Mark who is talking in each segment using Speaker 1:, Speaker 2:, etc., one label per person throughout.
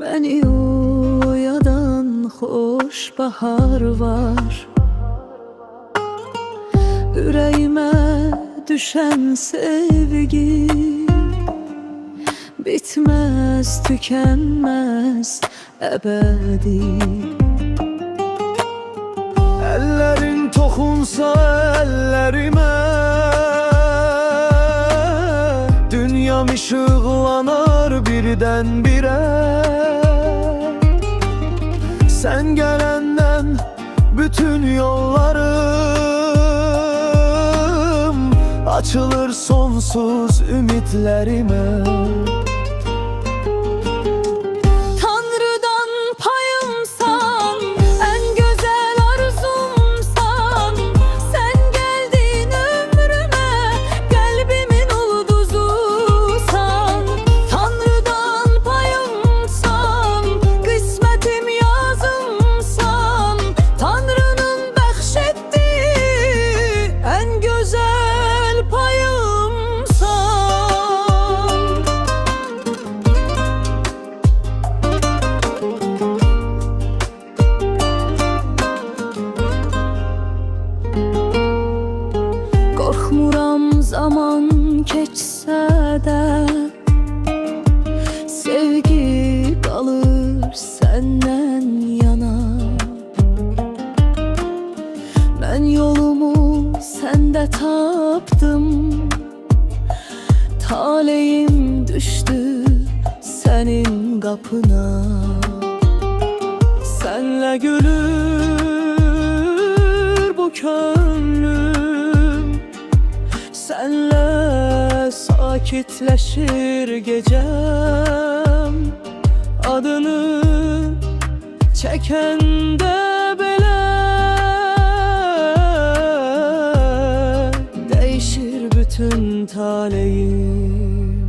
Speaker 1: Beni oyadan hoş bahar var. Yüreğime düşen sevgi Bitmez tükenmez ebedi.
Speaker 2: Ellerin toxunsa ellerime Dünyam ışıqlanar birden bire Sen gelenden bütün yollarım Açılır sonsuz ümitlerime
Speaker 1: də Sevgi qalır səndən yana Mən yolumu səndə tapdım Taleyim düşdü sənin qapına
Speaker 2: Senle gülür bu könlüm Senle sakitleşir gecem. Adını çekende bile
Speaker 1: Değişir bütün
Speaker 2: Taleyin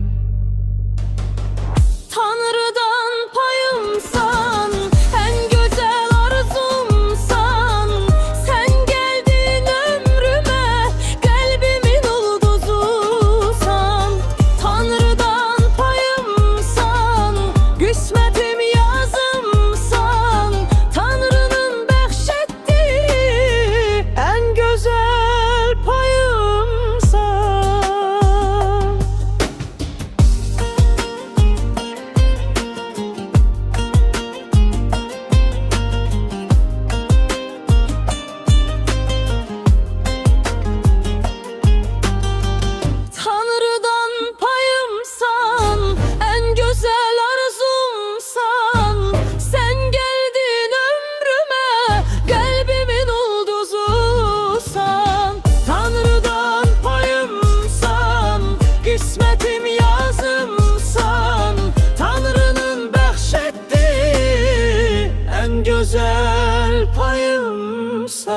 Speaker 2: en güzel payımsan